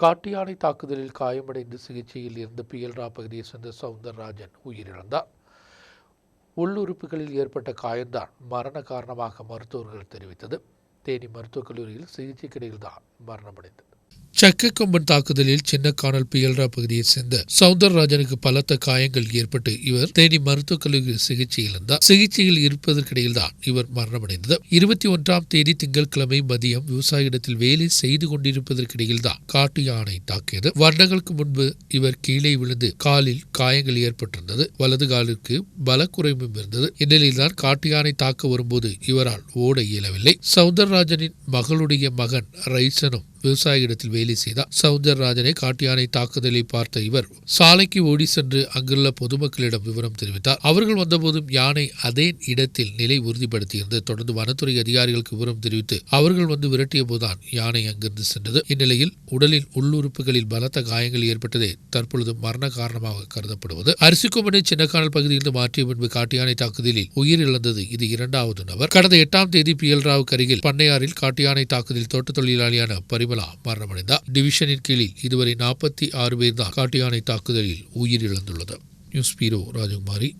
காட்டு யானை தாக்குதலில் காயமடைந்து சிகிச்சையில் இருந்த பியல்ரா பகுதியை சேர்ந்த சவுந்தரராஜன் உயிரிழந்தார். உள்ளுறுப்புகளில் ஏற்பட்ட காயம்தான் மரண காரணமாக மருத்துவர்கள் தெரிவித்தது. தேனி மருத்துவக் கல்லூரியில் சிகிச்சைக்கிடையில்தான் மரணமடைந்தது. சக்கக்கொம்பன் தாக்குதலில் சின்னக்கானல் பியல்ரா பகுதியைச் சேர்ந்த சவுந்தரராஜனுக்கு பலத்த காயங்கள் ஏற்பட்டு இவர் தேனி மருத்துவக் கல்லூரியில் சிகிச்சையில் இருந்தார் சிகிச்சையில் இருப்பதற்கிடையில் தான் இவர் மரணமடைந்தது. இருபத்தி ஒன்றாம் தேதி திங்கட்கிழமை மதியம் விவசாய இடத்தில் வேலை செய்து கொண்டிருப்பதற்கிடையில் தான் காட்டு யானை தாக்கியது. வருடங்களுக்கு முன்பு இவர் கீழே விழுந்து காலில் காயங்கள் ஏற்பட்டிருந்தது. வலது காலிற்கு பலக்குறைவும் இருந்தது. இந்நிலையில்தான் காட்டு யானை தாக்க வரும்போது இவரால் ஓட இயலவில்லை. சவுந்தரராஜனின் மகளுடைய மகன் ரைசனும் விவசாயியிடத்தில் வேலை செய்தார். சவுந்தரராஜனை காட்டு யானை தாக்குதலை பார்த்த இவர் சாலைக்கு ஓடி சென்று அங்குள்ள பொதுமக்களிடம் விவரம் தெரிவித்தார். அவர்கள் வந்தபோதும் யானை அதே இடத்தில் நிலை உறுதிப்படுத்தியிருந்தது தொடர்ந்து வனத்துறை அதிகாரிகளுக்கு விவரம் தெரிவித்து அவர்கள் வந்து விரட்டிய போதுதான் யானை அங்கிருந்து சென்றது. இந்நிலையில் உடலின் உள்ளுறுப்புகளில் பலத்த காயங்கள் ஏற்பட்டதே தற்பொழுது மரண காரணமாக கருதப்படுவது. அரிசிக்குமனை சின்னக்கானல் பகுதியிலிருந்து மாற்றிய பின்பு காட்டு யானை தாக்குதலில் உயிரிழந்தது இது இரண்டாவது நபர். கடந்த எட்டாம் தேதி பி எல் ராவுக்கு அருகில் பண்ணையாரில் காட்டு யானை தாக்குதலில் தோட்ட தொழிலாளியான நிர்மலா மரணமடைந்தார். டிவிஷனின் கீழில் இதுவரை நாற்பத்தி ஆறு பேர் தான் காட்டு யானை தாக்குதலில் உயிரிழந்துள்ளது நியூஸ் பீரோ ராஜகுமாரி.